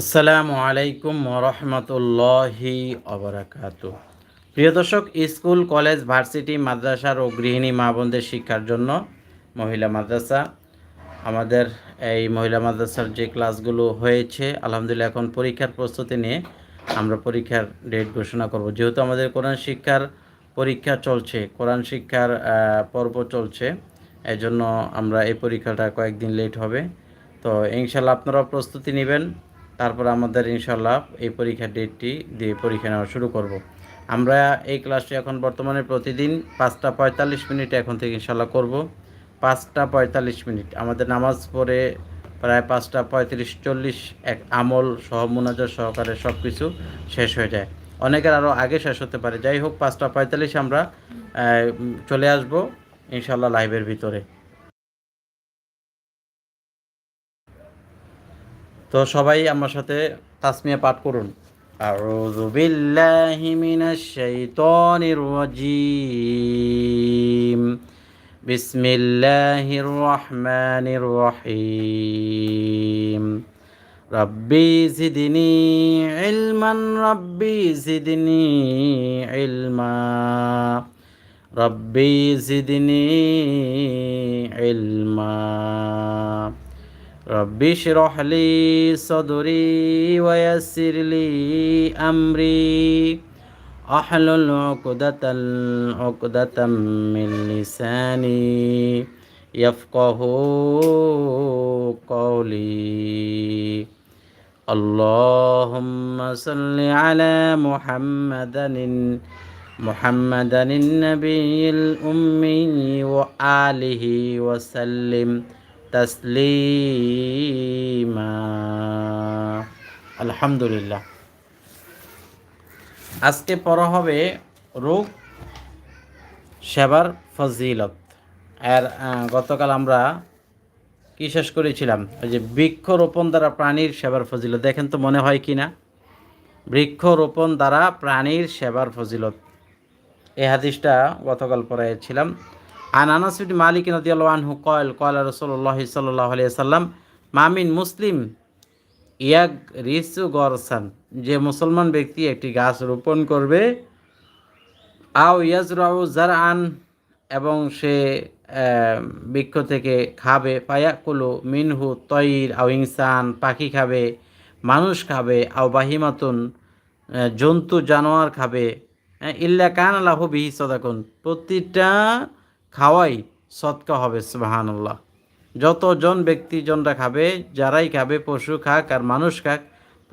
আসসালামু আলাইকুম রহমতুল্লাহি অবরাকাত প্রিয় দর্শক, স্কুল, কলেজ, ভার্সিটি, মাদ্রাসার ও গৃহিণী মা বোনদের শিক্ষার জন্য মহিলা মাদ্রাসা, আমাদের এই মহিলা মাদ্রাসার যে ক্লাসগুলো হয়েছে, আলহামদুলিল্লাহ এখন পরীক্ষার প্রস্তুতি নিয়ে আমরা পরীক্ষার ডেট ঘোষণা করব। যেহেতু আমাদের কোরআন শিক্ষার পরীক্ষা চলছে, কোরআন শিক্ষার পর্ব চলছে এই জন্য আমরা এই পরীক্ষাটা কয়েকদিন লেট হবে। তো ইনশাল্লাহ আপনারাও প্রস্তুতি নেবেন। তারপর আমাদের ইনশাল্লাহ এই পরীক্ষার ডেটটি দিয়ে পরীক্ষা নেওয়া শুরু করব। আমরা এই ক্লাসটি এখন বর্তমানে প্রতিদিন পাঁচটা পঁয়তাল্লিশ মিনিট এখন থেকে ইনশাল্লাহ করব। পাঁচটা পঁয়তাল্লিশ মিনিট। আমাদের নামাজ পড়ে প্রায় পাঁচটা পঁয়ত্রিশ চল্লিশ এক আমল সহ মুনাজার সহকারে সব কিছু শেষ হয়ে যায়। অনেকের আরও আগে শেষ হতে পারে। যাই হোক, পাঁচটা পঁয়তাল্লিশ আমরা চলে আসব ইনশাল্লাহ লাইভের ভিতরে। তো সবাই আমার সাথে তাসমিয়া পাঠ করুন। আউযু বিল্লাহি মিনাশ শাইতানির রাজিম। বিসমিল্লাহির রহমানির রহিম। রব্বি জিদনি ইলমান, রব্বি জিদনি ইলমা। রব্বি জিদনি ইলমা। رب اشرح لي صدري ويسر لي أمري. أحلل عقدة عقدة من لساني. يفقه قولي. اللهم صل على محمد محمد النبي الأمي وآله وسلم. আলহামদুলিল্লাহ। আজকে পড়া হবে রোগ সেবার ফজিলত। আর গতকাল আমরা কি শেষ করেছিলাম? ওই যে বৃক্ষরোপণ দ্বারা প্রাণীর সেবার ফজিলত। দেখেন তো মনে হয় কি না বৃক্ষরোপণ দ্বারা প্রাণীর সেবার ফজিলত। এই হাদিসটা গতকাল পড়াইছিলাম। আন বিন মালিক কয়েল কয়লা রাসূলুল্লাহ সাল্লাল্লাহু আলাইহি সাল্লাম মামিন মুসলিম ইয়াগ রিসু গরসান, যে মুসলমান ব্যক্তি একটি গাছ রোপণ করবে, আও ইয়াজরাউ জারআন, এবং সে বৃক্ষ থেকে খাবে পায়া পায়াকুলু মিনহু তৈর, আও ইনসান, পাখি খাবে, মানুষ খাবে, আও বাহিমাতুন জন্তু জানোয়ার খাবে ইল্লা কান আল্লাহ বিহি সদাকুন। প্রতিটা খাওয়াই সৎকা হবে, সুবাহানুল্লাহ। যতজন ব্যক্তিজনরা খাবে, যারাই খাবে, পশু খাক আর মানুষ খাক,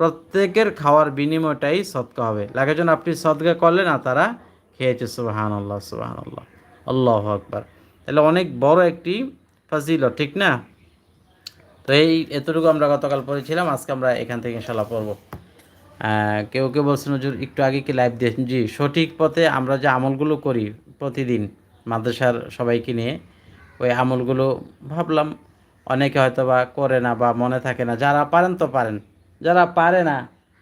প্রত্যেকের খাওয়ার বিনিময়টাই সৎকা হবে। লাগাজন আপনি সদকা করলেন না তারা খেয়েছে সুবাহান আল্লাহ সুবাহান আল্লাহ আকবার। তাহলে অনেক বড় একটি ফাজিল ঠিক না? তো এই এতটুকু আমরা গতকাল পড়েছিলাম, আজকে আমরা এখান থেকে ইনশাল্লাহ পড়ব। কেউ কেউ বলছেন একটু আগে কি লাইভ দিয়েছেন? জি, সঠিক পথে আমরা যে আমলগুলো করি প্রতিদিন মাদ্রাসার সবাইকে নিয়ে ওই আমলগুলো ভাবলাম, অনেকে হয়তো বা করে না বা মনে থাকে না, যারা পারেন তো পারেন। যারা পারে না,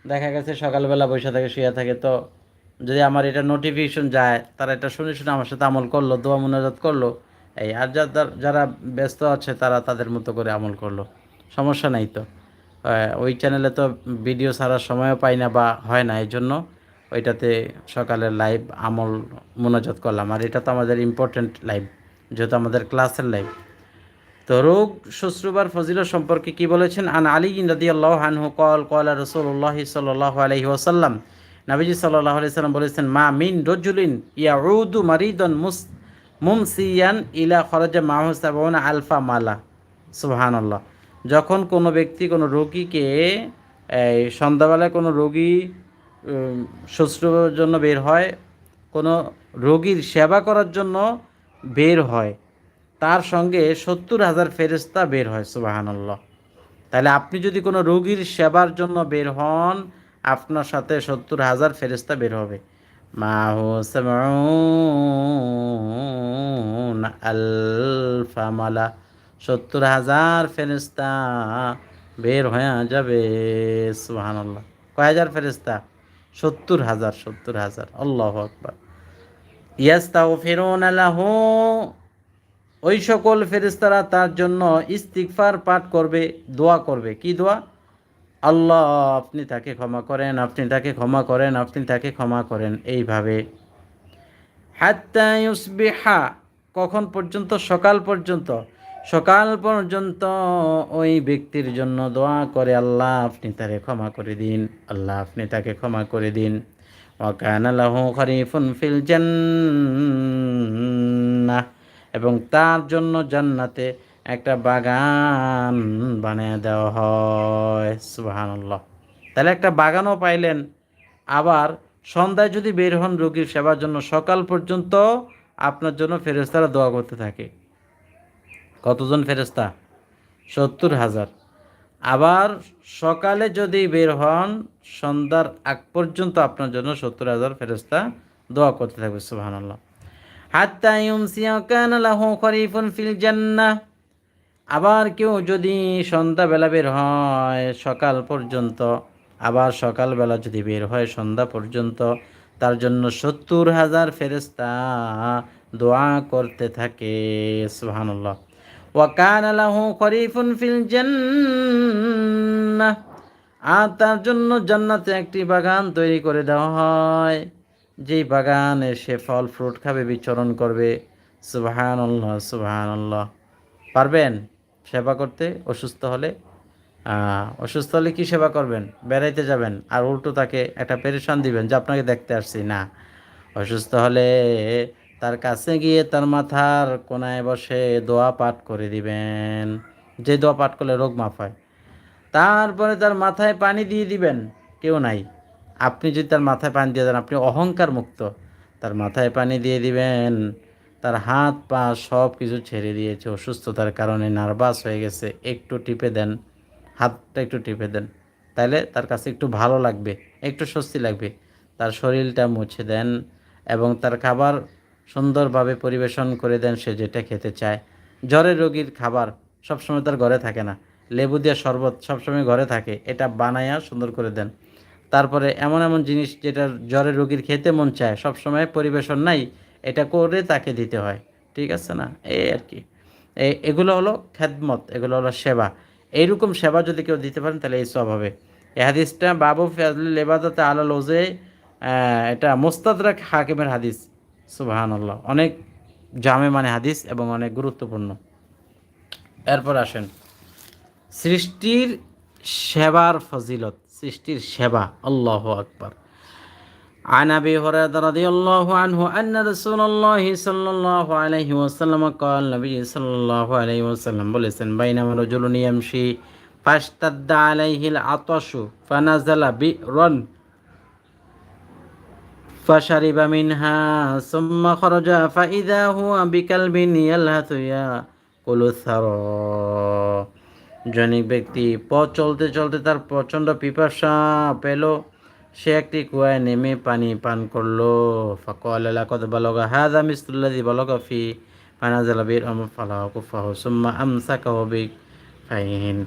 দেখা গেছে সকালবেলা বসে থাকে, শুয়ে থাকে, তো যদি আমার এটা নোটিফিকেশন যায়, তারা এটা শুনে শুনে আমার সাথে আমল করল, দোয়া মোনাজাত করল, এই আর যারা ব্যস্ত আছে, তারা তাদের মতো করে আমল করল। সমস্যা নাই তো। ওই চ্যানেলে তো ভিডিও ছাড়ার সময়ও পাই না বা হয় না এই জন্য ওইটাতে সকালের লাইভ আমল মোনাজাত করলাম। আর এটা তো আমাদের ইম্পর্ট্যান্ট লাইভ যেহেতু আমাদের ক্লাসের লাইভ তো রোগ, শুশ্রুবার ফজিলত সম্পর্কে কি বলেছেন? আন আলী রাদি আল্লাহ আনহু কল কল রসুল্লাহ সাল্লাহ আলহি ওসাল্লাম নাবিজি সাল্লাহ আলি সাল্লাম বলেছেন, মা মিন রজুলিন ইয়াউদু মারিদন মুস, মুমসিয়ান ইলা খরজা মাহুসাবাউন আলফা মালা। আল্লাহ যখন কোনো ব্যক্তি কোনো রোগীকে সন্ধ্যাবেলায় কোনো রোগী শুশ্রূষার জন্য বের হয়, কোনো রোগীর সেবা করার জন্য বের হয়, তার সঙ্গে সত্তর হাজার ফেরেস্তা বের হয়, সুবাহানাল্লাহ। তাহলে আপনি যদি কোনো রোগীর সেবার জন্য বের হন, আপনার সাথে সত্তর হাজার ফেরেস্তা বের হবে। মাহু সামউন আলফা মালা সত্তর হাজার ফেরেস্তা বের হয়ে যাবে, সুবহানাল্লাহ। কয় হাজার ফেরেস্তা সত্তর হাজার সত্তর হাজার। আল্লাহ আকবার। ইয়াস্তাগফিরুনা লাহু। ওই সকল ফেরেশতারা তার জন্য ইস্তিগফার পাঠ করবে, দোয়া করবে। কি দোয়া? আল্লাহ, আপনি তাকে ক্ষমা করেন, আপনি তাকে ক্ষমা করেন, আপনি তাকে ক্ষমা করেন। এইভাবে। হাত্তা ইউসবিহা, কখন পর্যন্ত? সকাল পর্যন্ত। সকাল পর্যন্ত ওই ব্যক্তির জন্য দোয়া করে, আল্লাহ, আপনি তাকে ক্ষমা করে দিন। আল্লাহ, আপনি তাকে ক্ষমা করে দিন। ফিল জান্নাহ। এবং তার জন্য জান্নাতে একটা বাগান বানিয়ে দেওয়া হয়। সুবহানাল্লাহ। তাহলে একটা বাগানও পাইলেন। আবার সন্ধ্যায় যদি বের হন রোগীর সেবার জন্য, সকাল পর্যন্ত আপনার জন্য ফেরেস্তারা দোয়া করতে থাকে। কতজন ফেরেস্তা সত্তর হাজার। আবার সকালে যদি বের হন, সন্ধ্যার আগ পর্যন্ত আপনার জন্য সত্তর হাজার ফেরেস্তা দোয়া করতে থাকবে খরিফুন ফিল আবার কেউ যদি সন্ধ্যাবেলা বের হয়, সকাল পর্যন্ত, আবার সকালবেলা যদি বের হয়, সন্ধ্যা পর্যন্ত, তার জন্য সত্তর হাজার ফেরেস্তা দোয়া করতে থাকে, সুবহানাল্লাহ। ওয়াকান লাহু খরিফুন ফিল জান্নাহ। আর তার জন্য জান্নাতে একটি বাগান তৈরি করে দেওয়া হয়। যেই বাগানে সে ফল, ফ্রুট খাবে, বিচরণ করবে। সুবহানাল্লাহ সুবহানাল্লাহ। পারবেন সেবা করতে? অসুস্থ হলে? অসুস্থ হলে কি সেবা করবেন? বেড়াইতে যাবেন। আর উল্টো তাকে একটা পেরেশান দিবেন যে, আপনাকে দেখতে আসছি। না, অসুস্থ হলে তার কাছে গিয়ে তার মাথার কোনায় বসে দোয়া পাঠ করে দিবেন। যে দোয়া পাঠ করলে রোগ মাফ হয়। তারপরে তার মাথায় পানি দিয়ে দিবেন। কেউ নাই। আপনি যদি তার মাথায় পানি দিয়ে দেন, আপনি অহংকার মুক্ত। তার মাথায় পানি দিয়ে দিবেন। তার হাত, পা সব কিছু ছেড়ে দিয়েছে। অসুস্থতার কারণে নার্ভাস হয়ে গেছে। একটু টিপে দেন। হাতটা একটু টিপে দেন। তাহলে তার কাছে একটু ভালো লাগবে। একটু স্বস্তি লাগবে। তার শরীরটা মুছে দেন এবং তার খাবার সুন্দরভাবে পরিবেশন করে দেন সে যেটা খেতে চায়। জ্বরের রোগীর খাবার সবসময় তার ঘরে থাকে না। লেবু দিয়ে শরবত সবসময় ঘরে থাকে। এটা বানায়া সুন্দর করে দেন। তারপরে এমন এমন জিনিস যেটা জ্বরের রোগীর খেতে মন চায়, সবসময় পরিবেশন নাই, এটা করে তাকে দিতে হয়। ঠিক আছে না? এই আর কি। এ- এগুলো হলো খেদমত, এগুলো হলো সেবা। এইরকম সেবা যদি কেউ দিতে পারেন, তাহলে এই সব হবে। এই হাদিসটা, বাবু ফজলুল এবাদতে আলা লোজে এটা মোস্তাদরাক হাকিমের হাদিস। সুবাহান আল্লাহ অনেক জামে মানে হাদিস এবং অনেক গুরুত্বপূর্ণ এরপর আসেন সৃষ্টির সেবার ফজিলত সৃষ্টির সেবা আল্লাহ আকবার عن ابي هريره رضي الله عنه ان رسول الله صلى الله عليه وسلم قال النبي صلى الله عليه وسلم বলেছেন بينما رجل يمشي فاشتد عليه العطش فنزل بئرا فشرب منها ثم خرج فإذا هو بكلب يلهث يأكل الثرى জনিক ব্যক্তি পথ চলতে চলতে তার প্রচণ্ড পিপাসা পেল সে একটি কুয়ায় নেমে পানি পান করলো ফকল কত বলগা হাদা মিস্তুল্লাদি বলগা ফি ফানাজাল বির আম ফালাহ কুফাহ সুম্মা আমসাকাহ বিক ফাইন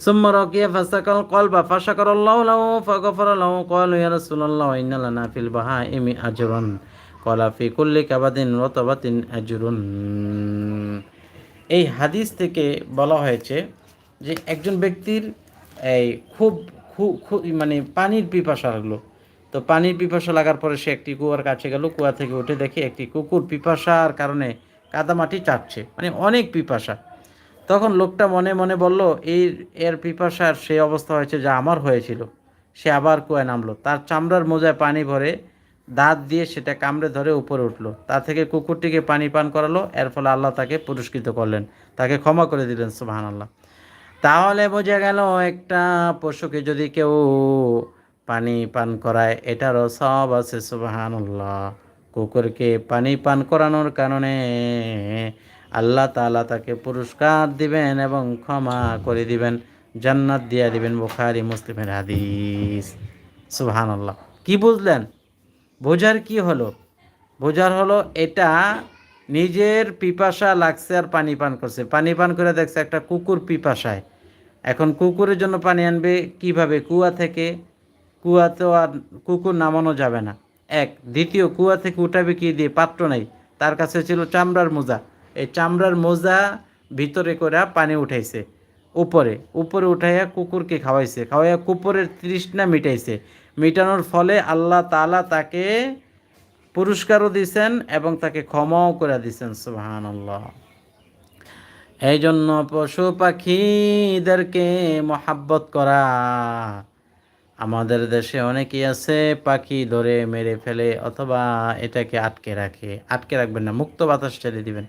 ثم رقي فسقى القلب فشكر الله له فغفر له قالوا يا رسول الله إن لنا في البهائم أجرا قال في كل كبد رطبة أجر এই হাদিস থেকে বলা হয়েছে যে একজন ব্যক্তির এই খুব খু- খু- মানে পানির পিপাসা লাগলো তো পানির পিপাসা লাগার পরে সে একটি কুয়ার কাছে গেল কুয়া থেকে উঠে দেখে একটি কুকুর পিপাসার কারণে কাদামাটি চাটছে মানে অনেক পিপাসা তখন লোকটা মনে মনে বলল, এই, এর পিপাসার সেই অবস্থা হয়েছে যা আমার হয়েছিল। সে আবার কুয়ায় নামলো। তার চামড়ার মোজায় পানি ভরে দাঁত দিয়ে সেটা কামড়ে ধরে উপরে উঠল। তা থেকে কুকুরটিকে পানি পান করালো। এর ফলে আল্লাহ তাকে পুরস্কৃত করলেন। তাকে ক্ষমা করে দিলেন সুবাহান আল্লাহ তাহলে বোঝা গেল একটা পশুকে যদি কেউ পানি পান করায়, এটারও সব আছে সুবাহান আল্লাহ কুকুরকে পানি পান করানোর কারণে আল্লাহ তাআলা তাকে পুরস্কার দিবেন এবং ক্ষমা করে দিবেন, জান্নাত দিয়া দিবেন বুখারি, মুসলিমের হাদিস। সুবহান আল্লাহ কি বুঝলেন? বোঝার কি হলো? বোঝার হলো এটা নিজের পিপাসা লাগছে আর পানি পান করছে। পানি পান করে দেখছে একটা কুকুর পিপাসায়। এখন কুকুরের জন্য পানি আনবে কীভাবে? কুয়া থেকে। কুয়া তো আর কুকুর নামানো যাবে না। এক। দ্বিতীয়, কুয়া থেকে উঠাবে কি দিয়ে? পাত্র নাই। তার কাছে ছিল চামড়ার মোজা। এই চামড়ার মোজা ভিতরে করে পানি উঠাইছে। উপরে উপরে উঠাইয়া কুকুরকে খাওয়াইছে। খাওয়াইয়া কুকুরের তৃষ্ণা মিটাইছে। মিটানোর ফলে আল্লাহ তালা তাকে পুরস্কারও দিছেন এবং তাকে ক্ষমাও করে দিছেন সুবাহান আল্লাহ এই জন্য পশু পাখিদেরকে মহাব্বত করা। আমাদের দেশে অনেকেই আছে, পাখি ধরে মেরে ফেলে অথবা এটাকে আটকে রাখে। আটকে রাখবেন না, মুক্ত বাতাস ছেড়ে দিবেন।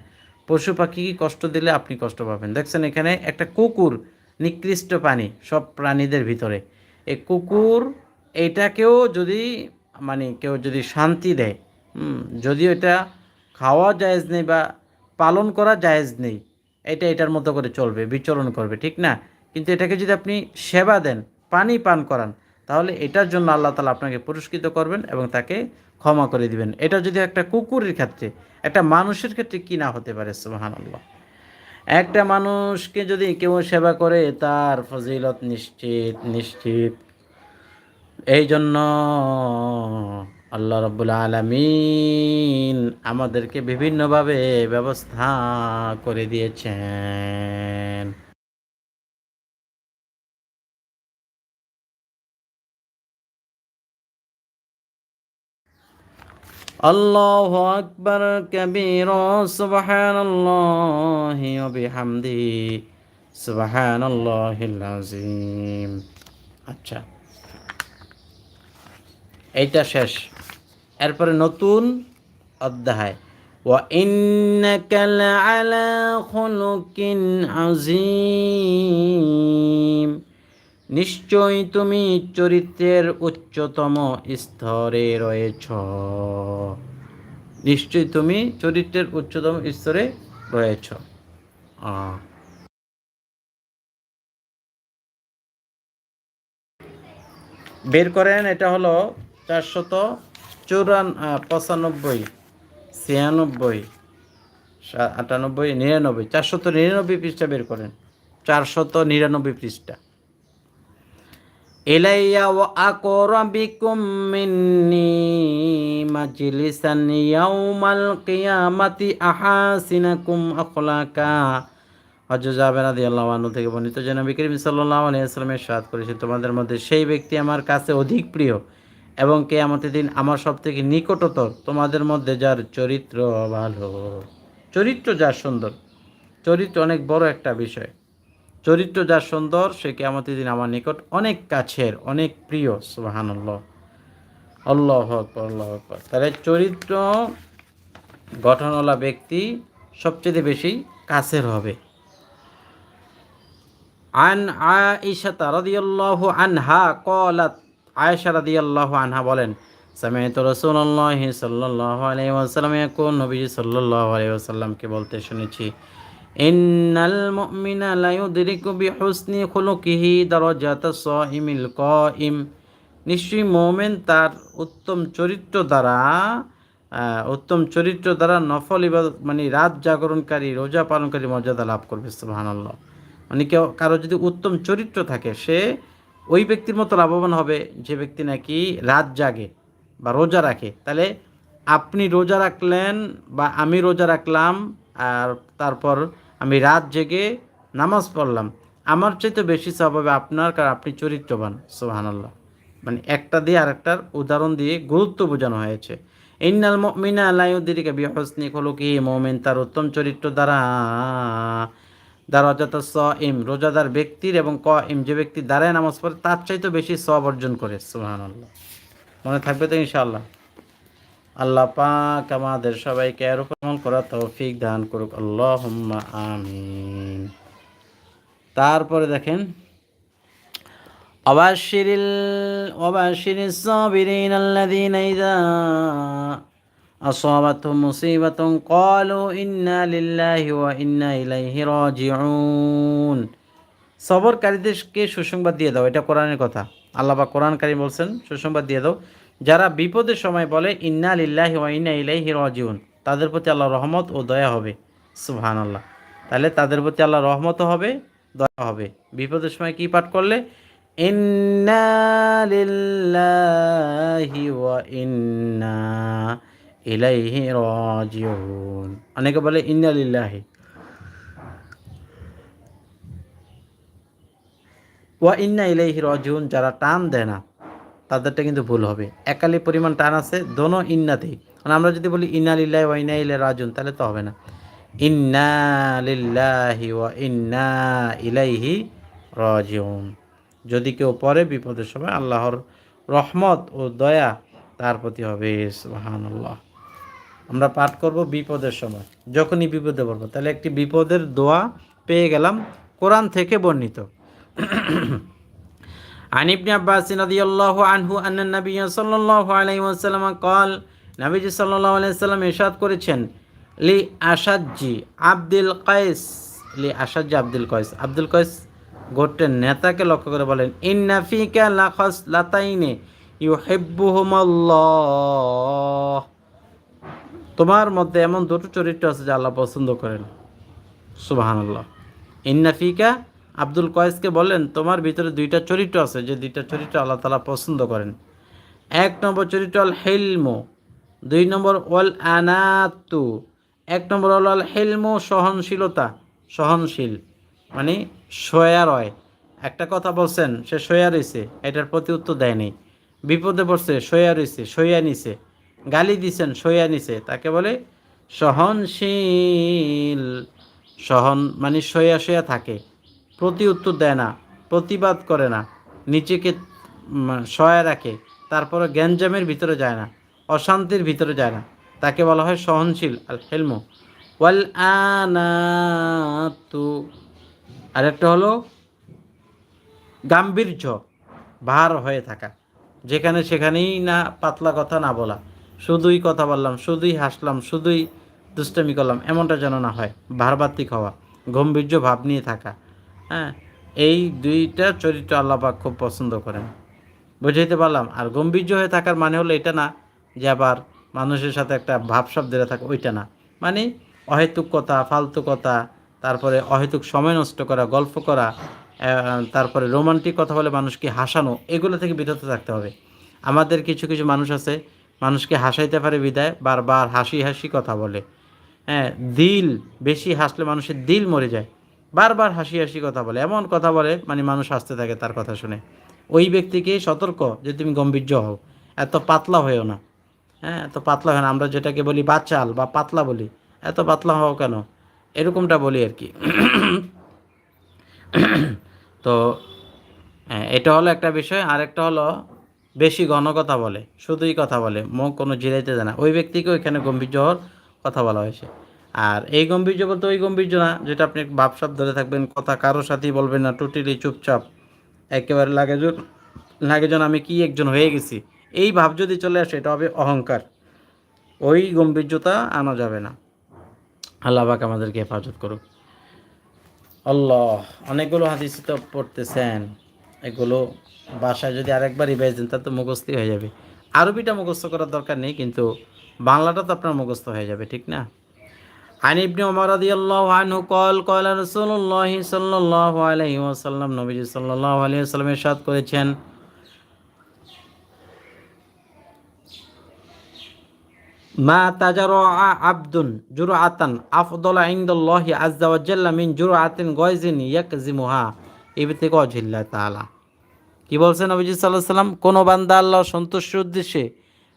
পশু পাখি কষ্ট দিলে আপনি কষ্ট পাবেন। দেখছেন এখানে একটা কুকুর, নিকৃষ্ট প্রাণী, সব প্রাণীদের ভিতরে। এই কুকুর, এটাকেও যদি মানে কেউ যদি শান্তি দেয় যদিও এটা খাওয়া জায়েজ নেই বা পালন করা জায়েজ নেই, এটা এটার মতো করে চলবে, বিচরণ করবে, ঠিক না? কিন্তু এটাকে যদি আপনি সেবা দেন, পানি পান করান তাহলে এটার জন্য আল্লাহ তালা আপনাকে পুরস্কৃত করবেন এবং তাকে ক্ষমা করে দিবেন। এটা যদি একটা কুকুরের ক্ষেত্রে, একটা মানুষের ক্ষেত্রে কি না হতে পারে? সুবাহান আল্লাহ একটা মানুষকে যদি কেউ সেবা করে, তার ফজিলত নিশ্চিত নিশ্চিত। এই জন্য আল্লাহ রব্বুল আলমিন আমাদেরকে বিভিন্নভাবে ব্যবস্থা করে দিয়েছেন। الله أكبر كبيرا سبحان الله وبحمده سبحان الله العظيم আচ্ছা এইটা শেষ এরপরে নতুন অধ্যায় وإنك لعلى خلق عظيم নিশ্চয়ই তুমি চরিত্রের উচ্চতম স্তরে রয়েছ। নিশ্চয়ই তুমি চরিত্রের উচ্চতম স্তরে রয়েছ। বের করেন, এটা হলো চারশত চৌরান পঁচানব্বই, ছিয়ানব্বই আটানব্বই, নিরানব্বই, চারশত নিরানব্বই পৃষ্ঠা বের করেন। চারশত নিরানব্বই পৃষ্ঠা। ইলাইয়া ওয়া আকরাবিকুম মিন্নি মাজলিসান ইয়াউমাল কিয়ামাতি আহাসিনাকুম আখলাকা হজরত জাবের রাদিয়াল্লাহু আনহু থেকে বর্ণিত যে নবী করিম সাল্লাল্লাহু আলাইহি ওয়াসাল্লামের সাথ করেছে তোমাদের মধ্যে সেই ব্যক্তি আমার কাছে অধিক প্রিয় এবং কেয়ামতের দিন আমার সব থেকে নিকটতর, তোমাদের মধ্যে যার চরিত্র ভালো চরিত্র যার সুন্দর, চরিত্র অনেক বড় একটা বিষয়। চরিত্র যা সুন্দর, সে কেয়ামতের দিন আমার নিকট অনেক কাছের, অনেক প্রিয়, সুবাহানুল্লাহ। আল্লাহ আল্লাহ তাহলে চরিত্র গঠনওয়ালা ব্যক্তি সবচেয়ে বেশি কাছের হবে। আন আয়েশাতা রাদিয়াল্লাহু আনহা কলাত আয়েশা রাদিয়াল্লাহু আনহা বলেন সামিয়াত রাসূলুল্লাহ সাল্লাল্লাহু আলাইহি ওয়াসাল্লাম, ইয়াকুন নবী সাল্লাহ আলাইহি ওয়াসাল্লামকে বলতে শুনেছি। ইন্নাল মুমিনা লা বিহুসনি খুলুকিহি দারাজাতাস সাইমিল কাইম। নিশ্চয়ই মোমেন তার উত্তম চরিত্র দ্বারা উত্তম চরিত্র দ্বারা নফল ইবাদত মানে রাত জাগরণকারী, রোজা পালনকারী মর্যাদা লাভ করবে, সুবহানাল্লাহ। মানে কেউ, কারও যদি উত্তম চরিত্র থাকে, সে ওই ব্যক্তির মতো লাভবান হবে, যে ব্যক্তি নাকি রাত জাগে বা রোজা রাখে। তাহলে আপনি রোজা রাখলেন বা আমি রোজা রাখলাম, আর তারপর আমি রাত জেগে নামাজ পড়লাম। আমার চাইতে বেশি সব হবে আপনার কারণ আপনি চরিত্রবান সোহানাল্লাহ মানে একটা দিয়ে আরেকটার উদাহরণ দিয়ে গুরুত্ব বোঝানো হয়েছে। ইন্নাল মুমিনা লা ইউদরিকা বিহুসনি খুলুকি, মুমিন তার উত্তম চরিত্র দ্বারা দারাজাত এম রোজাদার ব্যক্তির এবং ক এম যে ব্যক্তি দাঁড়ায় নামাজ পড়ে, তার চাইতে বেশি সব অর্জন করে, সুবহানাল্লাহ। মনে থাকবে তো ইনশাআল্লাহ? আল্লাহ পাক আমাদের সবাইকে এর উপর আমল করার তৌফিক দান করুক আল্লাহুম্মা আমিন তারপরে দেখেন অবাশিরিল অবাশিরিস সাবিরিন আল্লাযীনা ইযা أصابتهم مصيبة قالوا إنا لله وإنا إليه راجعون সবরকারীদেরকে সুসংবাদ দিয়ে দাও এটা কোরআনের কথা আল্লাহ বা কোরআন কারী বলছেন সুসংবাদ দিয়ে দাও যারা বিপদের সময় বলে, ইন্না লিল্লাহি ওয়া ইন্না ইলাইহি রাজিউন তাদের প্রতি আল্লাহ রহমত ও দয়া হবে। সুহান আল্লাহ তাহলে তাদের প্রতি আল্লাহ রহমতও হবে, দয়া হবে। বিপদের সময় কি পাঠ করলে? ইন্না লিল্লাহি ওয়া ইন্না ইলাইহি রাজিউন অনেকে বলে, ইন্না লিল্লাহি ওয়া ইন্না ইলাইহি রাজিউন যারা টান দেয় না তাদেরটা কিন্তু ভুল হবে। একালি পরিমাণ টান আছে, দোনো ইন্নাতেই মানে আমরা যদি বলি, ইন্না লিল্লাহি ওয়া ইন্না ইলাইহি রাজিউন তাহলে তো হবে না। ইন্না লিল্লাহি ওয়া ইন্না ইলাইহি রাজিউন যদি কেউ পরে বিপদের সময় আল্লাহর রহমত ও দয়া তার প্রতি হবে, সুবহানাল্লাহ। আমরা পাঠ করব বিপদের সময়। যখনই বিপদে পড়ব, তাহলে একটি বিপদের দোয়া পেয়ে গেলাম কোরআন থেকে বর্ণিত। عن ابن عباس رضي الله عنه أن النبي صلى الله عليه وسلم قال নবীজি সাল্লাল্লাহু আলাইহি সাল্লাম ইরশাদ করেছেন লি আসাজ্জি আব্দুল কায়েস লি আসাজ্জি আব্দুল কয়েস আব্দুল কয়েস গোত্রের নেতাকে লক্ষ্য করে বলেন ইন্না ফিকা লাখাস লাতাইনে ইউহিব্বুহুমাল্লাহ তোমার মধ্যে এমন দুটো চরিত্র আছে যা আল্লাহ পছন্দ করেন সুবাহানাল্লাহ ইন্নাফিকা আব্দুল কয়েসকে বললেন তোমার ভিতরে দুইটা চরিত্র আছে, যে দুইটা চরিত্র আল্লাহ তালা পছন্দ করেন। এক নম্বর চরিত্র অল হেলমো, দুই নম্বর ওয়াল আনাতু, এক নম্বর হল আল হেলমো সহনশীলতা, সহনশীল মানে সয়া রয়। একটা কথা বলছেন, সে সয়া রয়েছে, এটার প্রতি উত্তর দেয়নি বিপদে পড়ছে, সয়া রয়েছে, সয়া নিছে। গালি দিছেন, সয়া নিছে, তাকে বলে সহনশীল, সহন মানে সয়া সয়া থাকে। প্রতি উত্তর দেয় না, প্রতিবাদ করে না নিজেকে সয়া রাখে তারপরে গ্যাঞ্জামের ভিতরে যায় না, অশান্তির ভিতরে যায় না। তাকে বলা হয় সহনশীল আল হেলমো। ওয়াল আনাতু, আরেকটা হলো গাম্ভীর্য, ভার হয়ে থাকা। যেখানে সেখানেই না পাতলা কথা না বলা। শুধুই কথা বললাম, শুধুই হাসলাম, শুধুই দুষ্টামি করলাম, এমনটা যেন না হয়, ভারবাত্তিক হওয়া, গম্ভীর্য ভাব নিয়ে থাকা। হ্যাঁ এই দুইটা চরিত্র আল্লাপাক খুব পছন্দ করেন। বুঝাইতে পারলাম, আর গম্ভীর্য হয়ে থাকার মানে হলো এটা না যে আবার মানুষের সাথে একটা ভাবসাব ধরে থাকে, ওইটা না। মানে অহেতুক কথা, ফালতু কথা, তারপরে অহেতুক সময় নষ্ট করা, গল্প করা তারপরে রোমান্টিক কথা বলে মানুষকে হাসানো, এগুলো থেকে বিরত থাকতে হবে। আমাদের কিছু কিছু মানুষ আছে, মানুষকে হাসাইতে পারে বিদায়, বারবার হাসি হাসি কথা বলে। হ্যাঁ দিল, বেশি হাসলে মানুষের দিল মরে যায়। বারবার হাসি হাসি কথা বলে এমন কথা বলে মানে মানুষ হাসতে থাকে তার কথা শুনে। ওই ব্যক্তিকে সতর্ক যে তুমি গম্ভীর্য হও এত পাতলা হয়েও না। হ্যাঁ এত পাতলা হয় না। আমরা যেটাকে বলি বাচাল বা পাতলা বলি। এত পাতলা হও কেন? এরকমটা বলি আর কি। তো হ্যাঁ, এটা হলো একটা বিষয়। আর একটা হলো বেশি ঘন কথা বলে শুধুই কথা বলে মুখ কোনো জিরাইতে দেয় না। ওই ব্যক্তিকে ওইখানে গম্ভীর্য হওয়ার কথা বলা হয়েছে। আর এই গম্ভীর্য বলতে ওই গম্ভীর্য না, যেটা আপনি ভাবসাব ধরে থাকবেন, কথা কারোর সাথেই বলবেন না, টুটিলি চুপচাপ। একেবারে লাগে যে লাগে যেন আমি কি একজন হয়ে গেছি। এই ভাব যদি চলে আসে, এটা হবে অহংকার। ওই গম্ভীর্যতা আনা যাবে না। আল্লাহ পাক আমাদেরকে হেফাজত করুক। আল্লাহ, অনেকগুলো হাদিস তো পড়তেছেন। এগুলো বাসায় যদি আরেকবার রিভাইজ দেন, তাহলে তো মুখস্থই হয়ে যাবে। আরবিটা মুখস্থ করার দরকার নেই, কিন্তু বাংলাটা তো আপনার মুখস্থ হয়ে যাবে, ঠিক না? عن ابن عمر رضي الله عنه قال قال رسول الله صلى الله عليه وسلم নবীজি সাল্লাল্লাহু আলাইহি ওয়াসাল্লাম ইরশাদ করেছেন মা তাজারআ আবদুন জুরআতান আফদল ইনদাল্লাহি আযজা ওয়া জাল্লা মিন জুরআতিন গায়জিন ইয়াকজিমুহা ইবতিকা ওয়াজহিল্লাহ তাআলা কি বলছেন নবীজি সাল্লাল্লাহু আলাইহি সাল্লাম কোন বান্দা আল্লাহ সন্তুষ্টির উদ্দেশ্যে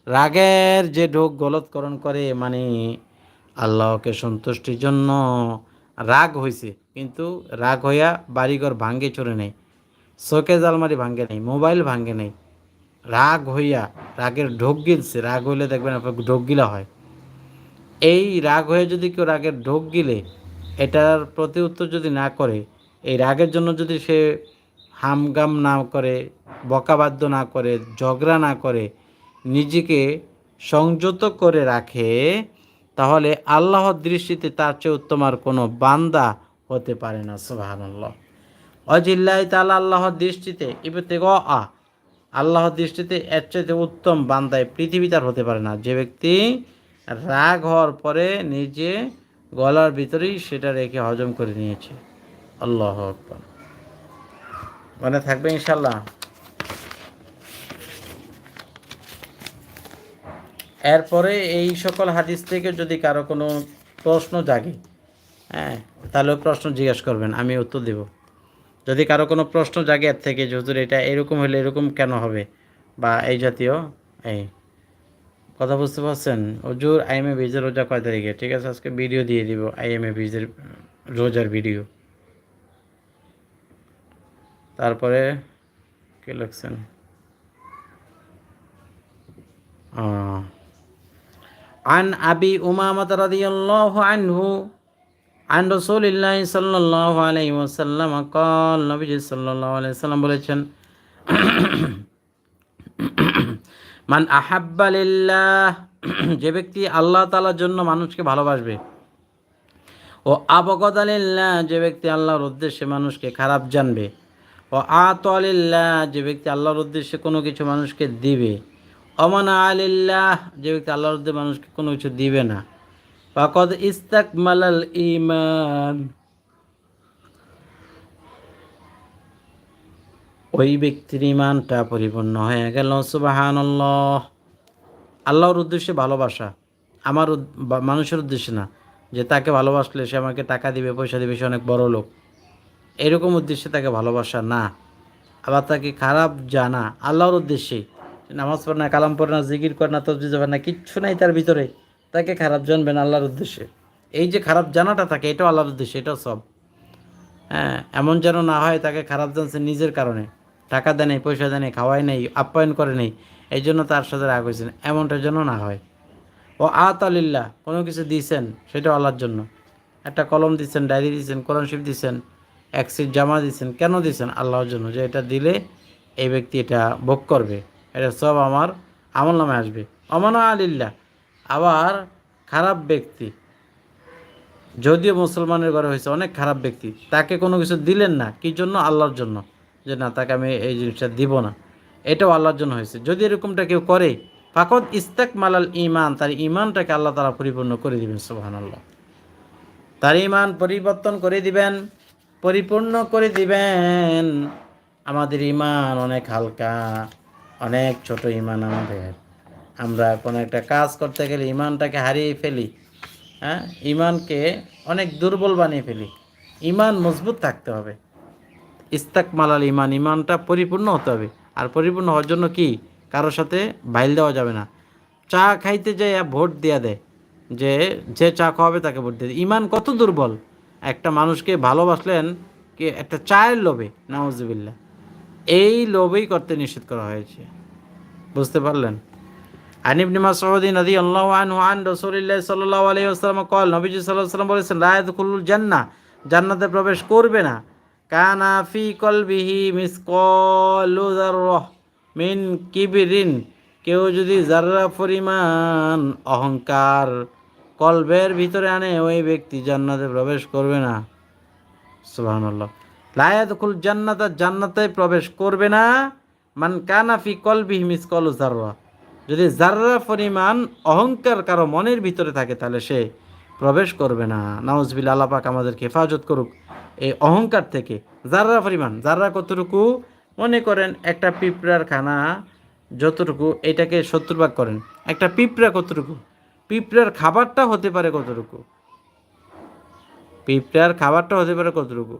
রাগের যে ঢোক গলতকরণ করে মানে আল্লাহকে সন্তুষ্টির জন্য রাগ হয়েছে কিন্তু রাগ হইয়া বাড়িঘর ভাঙ্গে চড়ে নেই শোকেজ আলমারি ভাঙ্গে নেই, মোবাইল ভাঙ্গে নেই। রাগ হইয়া রাগের ঢোক গিলছে, রাগ হইলে দেখবেন আপনার ঢোক গিলা হয়। এই রাগ হয়ে যদি কেউ রাগের ঢোক গিলে, এটার প্রতি উত্তর যদি না করে, এই রাগের জন্য যদি সে হামগাম না করে, বকাবাদ্য না করে, ঝগড়া না করে, নিজেকে সংযত করে রাখে তাহলে আল্লাহর দৃষ্টিতে তার চেয়ে উত্তম আর কোনো বান্দা হতে পারে না, সুবহানাল্লাহ। অজিল্লাই তালা আল্লাহর দৃষ্টিতে ইবতে গ আ আল্লাহর দৃষ্টিতে এর চাইতে উত্তম বান্দায় পৃথিবী তার হতে পারে না। যে ব্যক্তি রাগ হওয়ার পরে নিজে গলার ভিতরেই সেটা রেখে হজম করে নিয়েছে। আল্লাহ আকবার। মানে থাকবে ইনশাল্লাহ এরপরে এই সকল হাদিস থেকে যদি কারও কোনো প্রশ্ন জাগে হ্যাঁ তাহলে প্রশ্ন জিজ্ঞেস করবেন, আমি উত্তর দেব। যদি কারও কোনো প্রশ্ন জাগে এর থেকে যে হুজুর এটা এরকম হলে এরকম কেন হবে, বা এই জাতীয়, এই কথা বুঝতে পারছেন? হুজুর, আই এম এ বীজের রোজা কয় তারিখে? ঠিক আছে, আজকে ভিডিও দিয়ে দিব, আই এম এ বীজের রোজার ভিডিও তারপরে কি লিখছেন? আহ عن أبي أمامة رضي الله عنه عن رسول الله صلى الله عليه وسلم قال نبي صلى الله عليه وسلم বলেছেন মান আহাব্বা লিল্লাহ যে ব্যক্তি আল্লাহ তাআলার জন্য মানুষকে ভালোবাসবে ও আবগদ আলিল্লাহ যে ব্যক্তি আল্লাহর উদ্দেশ্যে মানুষকে খারাপ জানবে ও আত আলিল্লাহ যে ব্যক্তি আল্লাহর উদ্দেশ্যে কোনো কিছু মানুষকে দিবে অমানা আলিল্লাহ, যে ব্যক্তি আল্লাহর মানুষকে কোনো কিছু দিবে না। ফাকদ ইস্তাক মালাল ইমান ওই ব্যক্তির ইমানটা পরিপূর্ণ হয়ে গেল সুবাহান আল্লাহর উদ্দেশ্যে ভালোবাসা। আমার মানুষের উদ্দেশ্যে না, যে তাকে ভালোবাসলে সে আমাকে টাকা দিবে, পয়সা দিবে, সে অনেক বড় লোক। এরকম উদ্দেশ্যে তাকে ভালোবাসা না। আবার তাকে খারাপ জানা, আল্লাহর উদ্দেশ্যে। নামাজ পড়ে না, কালাম পড়ে না, জিকির করে না, তসবি যাবে না, কিচ্ছু নাই তার ভিতরে। তাকে খারাপ জানবেন আল্লাহর উদ্দেশ্যে। এই যে খারাপ জানাটা থাকে, এটাও আল্লাহর উদ্দেশ্যে, এটাও সব। হ্যাঁ এমন যেন না হয় তাকে খারাপ জানছে নিজের কারণে। টাকা দেয় নেই, পয়সা দেয় নেই খাওয়াই নেই, আপ্যায়ন করে নেই, এই জন্য তার সাথে রাগ হয়েছেন এমনটা যেন না হয়। ও আত আলিল্লাহ কোনো কিছু দিয়েছেন, সেটাও আল্লাহর জন্য। একটা কলম দিচ্ছেন ডায়েরি দিচ্ছেন শিব দিচ্ছেন এক সিট জামা দিচ্ছেন কেন দিচ্ছেন আল্লাহর জন্য, যে এটা দিলে এই ব্যক্তি এটা ভোগ করবে। এটা সব আমার আমল নামে আসবে। অমানা আলিল্লাহ, আবার খারাপ ব্যক্তি। যদিও মুসলমানের ঘরে হয়েছে অনেক খারাপ ব্যক্তি, তাকে কোনো কিছু দিলেন না, কি জন্য? আল্লাহর জন্য। যে না, তাকে আমি এই জিনিসটা দিব না। এটাও আল্লাহর জন্য হয়েছে। যদি এরকমটা কেউ করে ফাকত ইস্তাক মালাল ইমান তার ইমানটাকে আল্লাহ তারা পরিপূর্ণ করে দিবেন সুবাহান আল্লাহ তার ইমান পরিবর্তন করে দিবেন, পরিপূর্ণ করে দিবেন। আমাদের ইমান অনেক হালকা। অনেক ছোট ইমান আমাদের। আমরা কোনো একটা কাজ করতে গেলে ইমানটাকে হারিয়ে ফেলি হ্যাঁ? ইমানকে অনেক দুর্বল বানিয়ে ফেলি। ইমান মজবুত থাকতে হবে। ইস্তাক মালাল ইমান, ইমানটা পরিপূর্ণ হতে হবে। আর পরিপূর্ণ হওয়ার জন্য কি? কারোর সাথে বাইল দেওয়া যাবে না। চা খাইতে যাই ভোট দেয়া দেয়। যে যে চা খাওয়াবে তাকে ভোট দিয়ে। ইমান কত দুর্বল। একটা মানুষকে ভালোবাসলেন কি একটা চায়ের লোভে নাউজবিল্লা এই লোভেই করতে নিষেধ করা হয়েছে বুঝতে পারলেন عن ابن مسعود رضي الله عنه عن رسول الله صلى الله عليه وسلم قال নবীজি সাল্লাল্লাহু আলাইহি ওয়াসাল্লাম বলেছেন লা ইয়াদখুলুল জান্নাহ জান্নাতে প্রবেশ করবে না কানা ফি কলবিহি মিসকালু যাররাহ মিন কিবরিন কেউ যদি যাররা পরিমাণ অহংকার কলবের ভিতরে আনে ওই ব্যক্তি জান্নাতে প্রবেশ করবে না সুবহানাল্লাহ লা ইয়াদখুল জান্নাতা জান্নাতে প্রবেশ করবে না। মান কানা ফি কলবিহি মিসকালু যাররাহ যদি যার্রা পরিমাণ অহংকার কারও মনের ভিতরে থাকে, তাহলে সে প্রবেশ করবে না। নাউজবিল আলাপাক আমাদেরকে হেফাজত করুক এই অহংকার থেকে। যার্রা পরিমাণ যার্রা কতটুকু মনে করেন একটা পিঁপড়ার খানা যতটুকু, এটাকে সত্তর ভাগ করেন। একটা পিঁপড়া কতটুকু? পিঁপড়ার খাবারটা হতে পারে কতটুকু? পিঁপড়ার খাবারটা হতে পারে কতটুকু?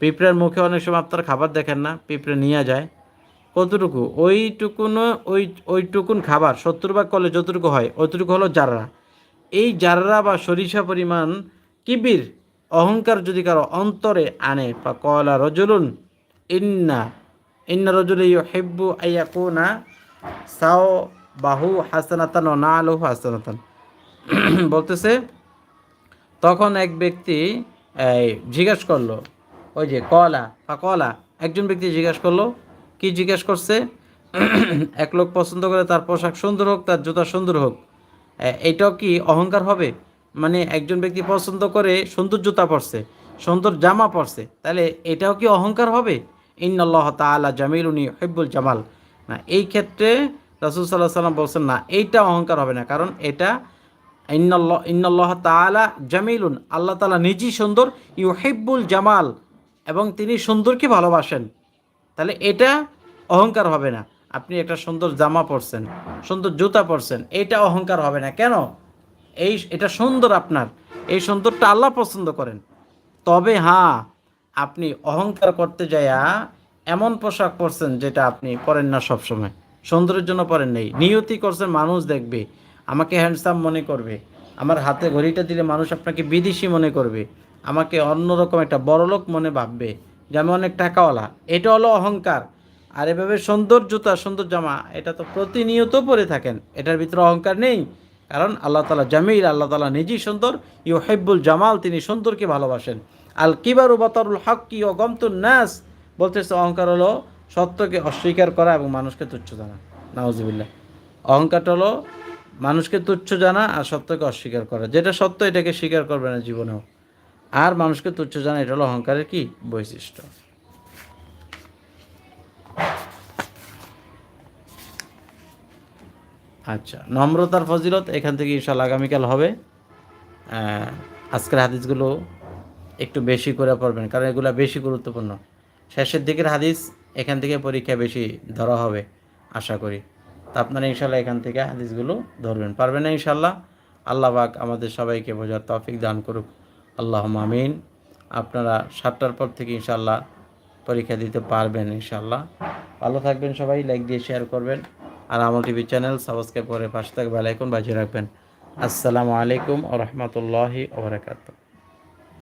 পিঁপড়ার মুখে অনেক সময় আপনার খাবার দেখেন না, পিঁপড়ে নিয়ে যায়। কতটুকু? ওইটুকুন ওই, ওইটুকুন খাবার, সত্তর ভাগ করলে যতটুকু হয় অতটুকু হলো জাররা। এই জাররা বা সরিষা পরিমাণ কিবির, অহংকার যদি কারও অন্তরে আনে বা কলা রজুলুন, ইন্না ইন্না রজুল হেব্বু আইয়াকুনা সাও বাহু হাসানাতান ও না আলহু হাসানাতান। বলতেছে, তখন এক ব্যক্তি জিজ্ঞেস করল ওই যে কলা বা কলা। একজন ব্যক্তি জিজ্ঞেস করল, কি জিজ্ঞেস করছে? এক লোক পছন্দ করে, তার পোশাক সুন্দর হোক, তার জুতা সুন্দর হোক। এটাও কি অহংকার হবে? মানে একজন ব্যক্তি পছন্দ করে, সুন্দর জুতা পরছে, সুন্দর জামা পরছে, তাহলে এটাও কি অহংকার হবে? ইন্নআল্লাহ তালা জামিল উনি হেব্বুল জামাল। না, এই ক্ষেত্রে রাসুল সাল্লাহ সাল্লাম বলছেন, না, এইটা অহংকার হবে না। কারণ এটা ইন্নআল্লাহ ইন্নআল্লাহ তালা জামিলুন। আল্লাহ তালা নিজেই সুন্দর ইউ হেব্বুল জামাল। এবং তিনি সুন্দরকে ভালোবাসেন। তাহলে এটা অহংকার হবে না। আপনি একটা সুন্দর জামা পরছেন, সুন্দর জুতা পরছেন, এটা অহংকার হবে না। কেন? এই, এটা সুন্দর আপনার। এই সুন্দরটা আল্লাহ পছন্দ করেন। তবে হ্যাঁ আপনি অহংকার করতে যাইয়া এমন পোশাক পরছেন যেটা আপনি পরেন না সবসময়। সুন্দরের জন্য পরেন নেই। নিয়তি করছেন মানুষ দেখবে। আমাকে হ্যান্ডসাম মনে করবে। আমার হাতে ঘড়িটা দিলে মানুষ আপনাকে বিদেশি মনে করবে। আমাকে অন্যরকম একটা বড়লোক মনে ভাববে যে আমি অনেক টাকাওয়ালা। এটা হলো অহংকার। আর এভাবে সুন্দর জুতা, সুন্দর জামা, এটা তো প্রতিনিয়ত পরে থাকেন। এটার ভিতরে অহংকার নেই। কারণ আল্লাহ তালা জামিল, আল্লাহ তালা নিজেই সুন্দর। ইউ হেব্বুল জামাল, তিনি সুন্দরকে ভালোবাসেন। আল কিবারু বাতারুল হক কি ও গমতুন নাস। বলতেছে অহংকার হলো সত্যকে অস্বীকার করা এবং মানুষকে তুচ্ছ জানা। নাউজুবিল্লাহ। অহংকারটা হলো মানুষকে তুচ্ছ জানা আর সত্যকে অস্বীকার করা। যেটা সত্য, এটাকে স্বীকার করবে না জীবনেও। আর মানুষকে তুচ্ছ জানা, এটা হলো অহংকারের কি বৈশিষ্ট্য? আচ্ছা নম্রতার ফজিলত, এখান থেকে ইনশাল্লাহ আগামীকাল হবে। আজকের হাদিসগুলো একটু বেশি করে পড়বেন, কারণ এগুলো বেশি গুরুত্বপূর্ণ। শেষের দিকের হাদিস, এখান থেকে পরীক্ষা বেশি ধরা হবে, আশা করি। তা আপনারা ইনশাল্লাহ এখান থেকে হাদিসগুলো ধরবেন। পারবেন না ইনশাল্লাহ আল্লাহ পাক আমাদের সবাইকে বোঝার তৌফিক দান করুক। আল্লাহ মামিন আপনারা সাতটার পর থেকে ইনশাল্লাহ পরীক্ষা দিতে পারবেন ইনশাল্লাহ ভালো থাকবেন সবাই লাইক দিয়ে শেয়ার করবেন। আর আমার টিভি চ্যানেল সাবস্ক্রাইব করে পাশে থাকবে বেলাইকন বাজিয়ে রাখবেন। আসসালামু আলাইকুম ও রহমতুল্লাহি